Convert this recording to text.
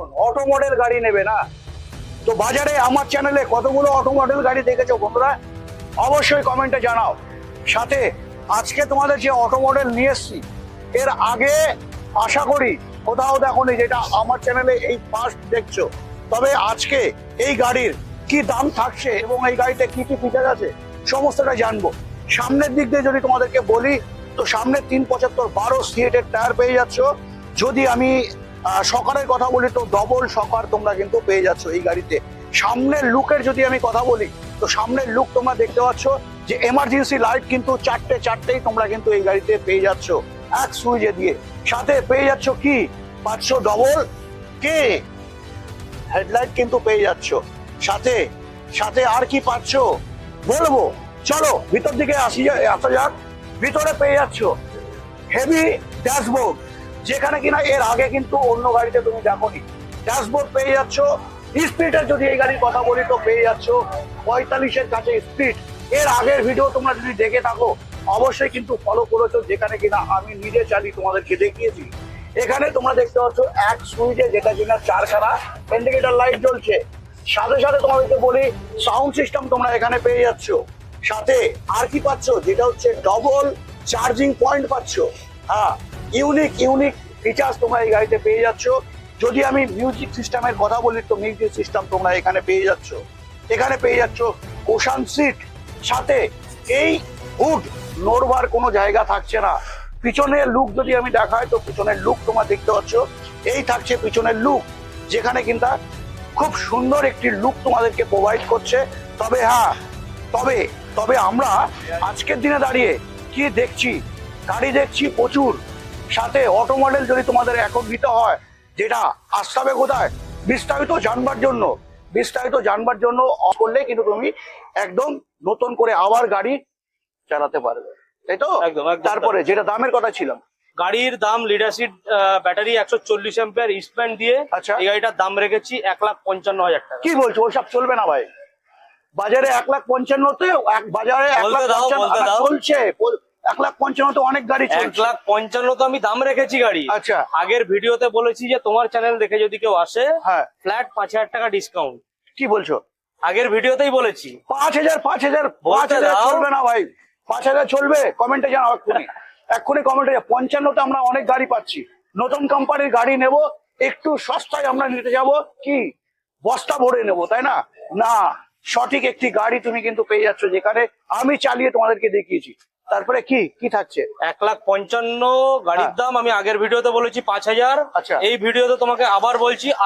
Auto model গাড়ি নেবে না? তো বাজারে আমার চ্যানেলে কতগুলো অটো মডেল গাড়ি দেখেছ বন্ধুরা? অবশ্যই কমেন্টে জানাও। সাথে আজকে তোমাদের যে অটো মডেল নিয়ে এসছি, এর আগে আশা করি কোথাও দেখোনি যেটা আমার চ্যানেলে এই ফার্স্ট দেখছ। তবে আজকে এই গাড়ির কি দাম থাকছে এবং এই গাড়িতে কি কি ফিচার আছে, সমস্তটা জানব। সামনের দিক দিয়ে যদি তোমাদেরকে বলি, তো সামনে তিন পঁচাত্তর বারো সিএটের টায়ার পেয়ে যাচ্ছ। যদি আমি সকারের কথা বলি তো ডবল সকার তোমরা কিন্তু পেয়ে যাচ্ছ এই গাড়িতে। সামনের লুকের যদি আমি কথা বলি, তো সামনের লুক তোমরা দেখতে পাচ্ছ যে এমার্জেন্সি লাইট কিন্তু চারটে চারটেই তোমরা কিন্তু এই গাড়িতে পেয়ে যাচ্ছ এক সুইচে দিয়ে। সাথে পেয়ে যাচ্ছ কি? পাঁচশো ডবল কে হেডলাইট কিন্তু পেয়ে যাচ্ছ। সাথে সাথে আর কি পাচ্ছ? বলব, চলো, ভিতর দিকে আসি, আসা যাক। ভিতরে পেয়ে যাচ্ছ। হেভি ড্যাশবোর্ড যেখানে কিনা এর আগে কিন্তু অন্য গাড়িতে তুমি দেখোনি। ড্যাশবোর্ড পেয়ে যাচ্ছ। স্পিডের যদি এই গাড়ির কথা বলি, তো পেয়ে যাচ্ছ পঁয়তাল্লিশের কাছে স্পিড এর আগের ভিডিও তোমরা যদি দেখে থাকো, অবশ্যই কিন্তু ফলো করেছ, যেখানে কিনা আমি নিজে চালি তোমাদেরকে দেখিয়েছি। এখানে তোমরা দেখতে পাচ্ছ এক সুইচে যেটা কিনা চারখানা ইন্ডিকেটার লাইট জ্বলছে। সাথে সাথে তোমাদেরকে বলি সাউন্ড সিস্টেম তোমরা এখানে পেয়ে যাচ্ছ। সাথে আর কি পাচ্ছ? যেটা হচ্ছে ডবল চার্জিং পয়েন্ট পাচ্ছ। হ্যাঁ ইউনিক ইউনিক ফিচার্স তোমরা এই গাড়িতে পেয়ে যাচ্ছ। যদি আমি মিউজিক সিস্টেমের কথা বলি, তো মিউজিক সিস্টেম তোমরা এখানে পেয়ে যাচ্ছ। এখানে পেয়ে যাচ্ছ কোশান সিট সাথে এই হুড নড়বার কোনো জায়গা থাকছে না। পিছনের লুক যদি আমি দেখাই, তো পিছনের লুক তোমার দেখতে পাচ্ছ। এই থাকছে পিছনের লুক যেখানে কিন্তু খুব সুন্দর একটি লুক তোমাদেরকে প্রোভাইড করছে। তবে হ্যাঁ তবে তবে আমরা আজকের দিনে দাঁড়িয়ে কি দেখছি? গাড়ি দেখছি প্রচুর। সাথে অটো মডেল যদি তোমাদের এখন দিতে হয় যেটা আসতে হবে কোথায়? বিস্তারিত জানবার জন্য। বিস্তারিত জানবার জন্য করলে কিন্তু তুমি একদম নতুন করে আবার গাড়ি চালাতে পারবে। তাই তো? একদম। তারপরে যেটা দামের কথা ছিলাম গাড়ির দাম লিডারশিপ ব্যাটারি একশো চল্লিশ এম্পিয়ার ইস্টব্যান্ড দিয়ে আচ্ছা। এই গাড়িটার দাম রেখেছি এক লাখ পঞ্চান্ন হাজার টাকা। কি বলছো? ওসব চলবে না ভাই। বাজারে এক লাখ পঞ্চান্নতে এক বাজারে এক লাখ চলছে। এক লাখ পঞ্চান্নতে অনেক গাড়ি এক লাখ পঞ্চান্ন তো আমি দাম রেখেছি গাড়ি। আচ্ছা। আগের ভিডিওতে বলেছি যে তোমার চ্যানেল দেখে যদি কেউ আসে হ্যাঁ। ফ্ল্যাট পাঁচ হাজার টাকা ডিসকাউন্ট কি বলছো? আগের ভিডিওতেই বলেছি। পাঁচ হাজার পাঁচ হাজার পাঁচ হাজার চলবে না ভাই। পাঁচ হাজার চলবে কমেন্টে জানাও এক্ষুনি। এক্ষুনি কমেন্টে পঞ্চান্নতে আমরা অনেক গাড়ি পাচ্ছি। নতুন কোম্পানির গাড়ি নেব একটু সস্তায় আমরা নিতে যাব। কি? বস্তা ভরে নেব তাই না? না সঠিক একটি গাড়ি তুমি কিন্তু পেয়ে যাচ্ছ যেখানে আমি চালিয়ে তোমাদেরকে দেখিয়েছি। তারপরে কি কি থাকছে এক লাখ পঞ্চান্ন গাড়ির হ্যাঁ। দাম আমি আগের ভিডিওতে বলেছি পাঁচ হাজার আচ্ছা। এই ভিডিওতে তোমাকে আবার বলছি